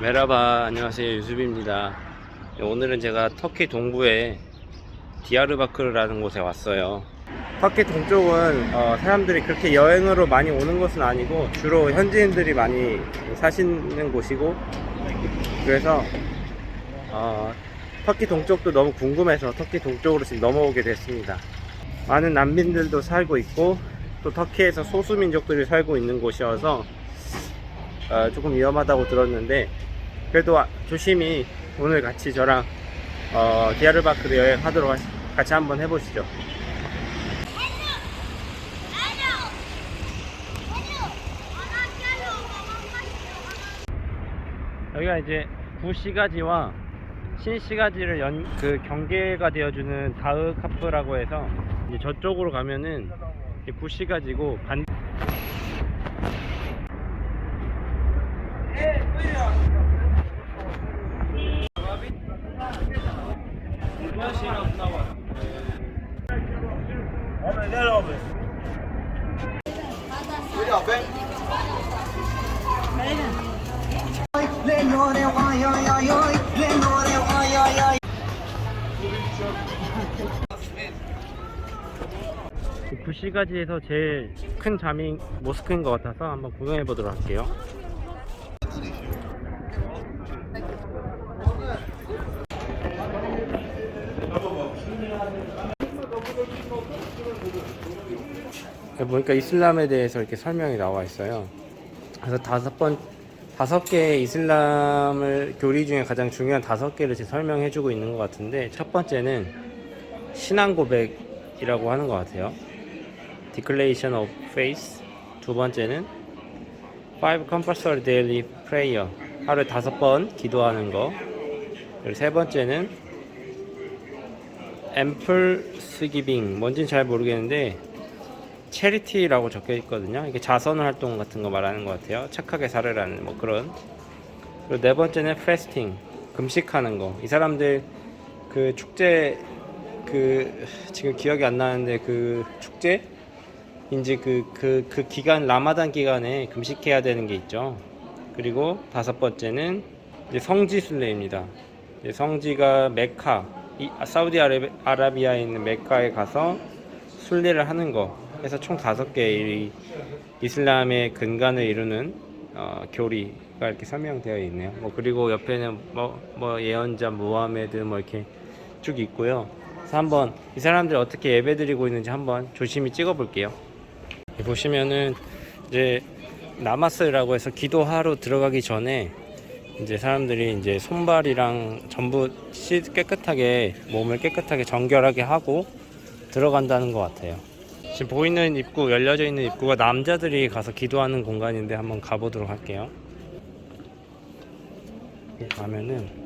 메라바 안녕하세요. 유수비입니다. 오늘은 제가 터키 동부의 디아르바크르라는 곳에 왔어요. 터키 동쪽은 어, 사람들이 그렇게 여행으로 많이 오는 곳은 아니고 주로 현지인들이 많이 사시는 곳이고 그래서 어, 터키 동쪽도 너무 궁금해서 터키 동쪽으로 지금 넘어오게 됐습니다. 많은 난민들도 살고 있고 또 터키에서 소수민족들이 살고 있는 곳이어서 어, 조금 위험하다고 들었는데 그래도 아- 조심히 오늘 같이 저랑 어, 디아르바크르 여행하도록 하- 같이 한번 해보시죠. 여기가 이제 구시가지와 신시가지를 연 그 경계가 되어주는 다흐카프라고 해서 이제 저쪽으로 가면은 이제 구시가지고 반 Lenore, 구시가지에서 제일 큰 잠이 모스크인 것 같아서 한번 구경해 보도록 할게요. 보니까 이슬람에 대해서 이렇게 설명이 나와 있어요. 그래서 다섯 번 다섯 개의 이슬람을 교리 중에 가장 중요한 다섯 개를 설명해주고 있는 것 같은데 첫 번째는 신앙 고백이라고 하는 것 같아요. Declaration of Faith. 두 번째는 Five Compulsory Daily Prayer. 하루에 다섯 번 기도하는 거. 그리고 세 번째는 Ample Giving. 뭔지는 잘 모르겠는데 체리티라고 적혀 있거든요. 이게 자선 활동 같은 거 말하는 것 같아요. 착하게 살으라는 뭐 그런. 그리고 네 번째는 fasting, 금식하는 거. 이 사람들 그 축제 그 지금 기억이 안 나는데 그 축제 인지 그그 그 기간 라마단 기간에 금식해야 되는 게 있죠. 그리고 다섯 번째는 이제 성지 순례입니다. 이제 성지가 메카, 이 사우디아라비아에 있는 메카에 가서 순례를 하는 거. 해서 총 다섯 개의 이슬람의 근간을 이루는 어, 교리가 이렇게 설명되어 있네요. 뭐 그리고 옆에는 뭐, 뭐 예언자 무하메드 뭐 이렇게 쭉 있고요. 그래서 한번 이 사람들 어떻게 예배드리고 있는지 한번 조심히 찍어 볼게요. 보시면은 이제 나마스라고 해서 기도하러 들어가기 전에 이제 사람들이 이제 손발이랑 전부 씻 깨끗하게 몸을 깨끗하게 정결하게 하고 들어간다는 것 같아요. 지금 보이는 입구 열려져 있는 입구가 남자들이 가서 기도하는 공간인데 한번 가보도록 할게요. 가면은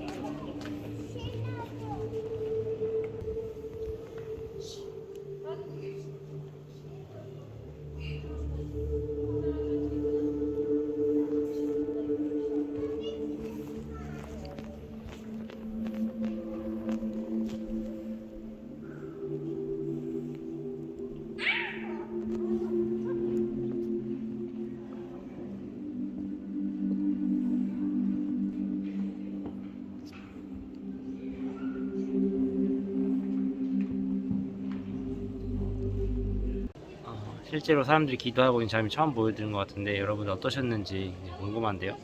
실제로 사람들이 기도하고 있는 장면 처음 보여드린 것 같은데 여러분들 어떠셨는지 궁금한데요.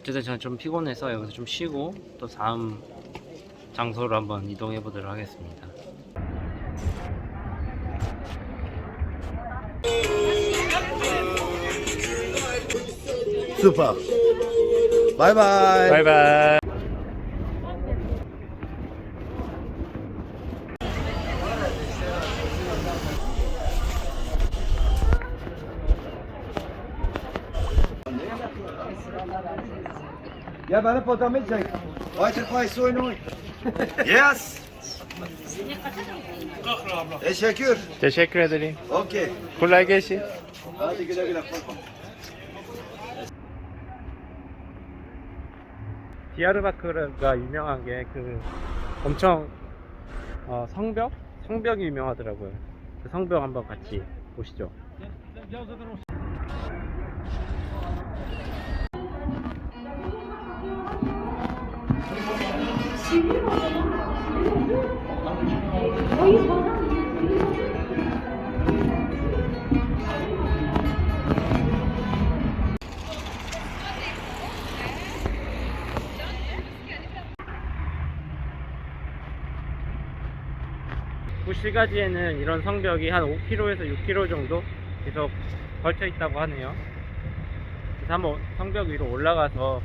어쨌든 저는 좀 피곤해서 여기서 좀 쉬고 또 다음 장소로 한번 이동해 보도록 하겠습니다. Super. Bye bye. 바이바이. Ya bana potamı çek. Ayşe Faiz oynuyor. Yes. Teşekkür. Teşekkür ederim. Okey. Kolay gelsin. Hadi güle güle. 디아르바크르가 유명한 게 그 엄청 어, 성벽? 성벽이 유명하더라고요. 그 성벽 한번 같이 보시죠. 구시가지에는 이런 성벽이 한 5km에서 6km 정도 계속 걸쳐 있다고 하네요. 그래서 한번 성벽 위로 올라가서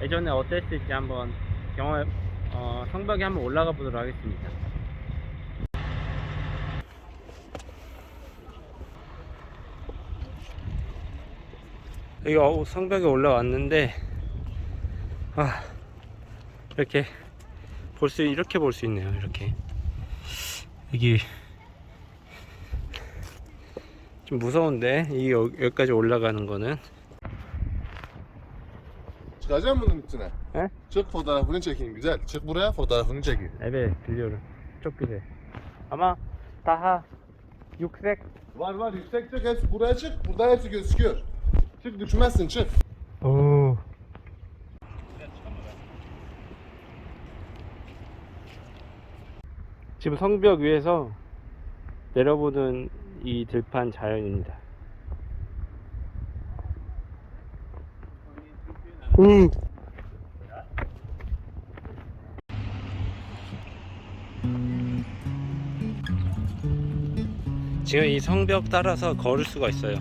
예전에 어땠을지 한번 경험, 어, 성벽에 한번 올라가 보도록 하겠습니다. 여기 어, 성벽에 올라왔는데, 아, 이렇게 볼 수, 이렇게 볼 수 있네요. 이렇게. 여기 좀 무서운데 이 여- 여기까지 올라가는 거는 Çıkacak mısın üstüne? He? Çık fotoğrafını çekeyim güzel. Çık buraya fotoğrafını çekeyim. evet biliyorum çok güzel ama daha yüksek Var var yüksek çık hepsi buraya çık. Burada hepsi gözüküyor. Çık düşmezsin çık. 오. 지금 성벽 위에서 내려보는 이 들판 자연입니다. 음. 지금 이 성벽 따라서 걸을 수가 있어요.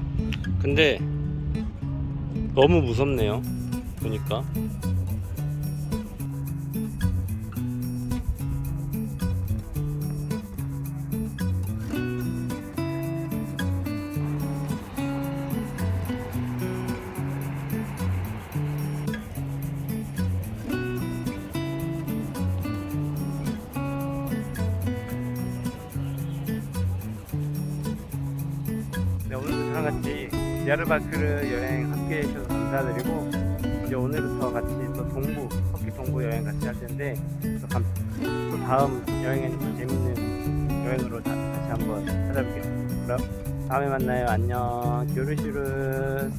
근데 너무 무섭네요. 보니까. 저랑 같이 디아르바크르 여행 함께 해주셔서 감사드리고 이제 오늘부터 같이 또 동부 터키 동부 여행 같이 할 텐데 또, 감- 또 다음 여행에는 또 재밌는 여행으로 다, 같이 한번 찾아볼게요. 그럼 다음에 만나요. 안녕. 교르시르.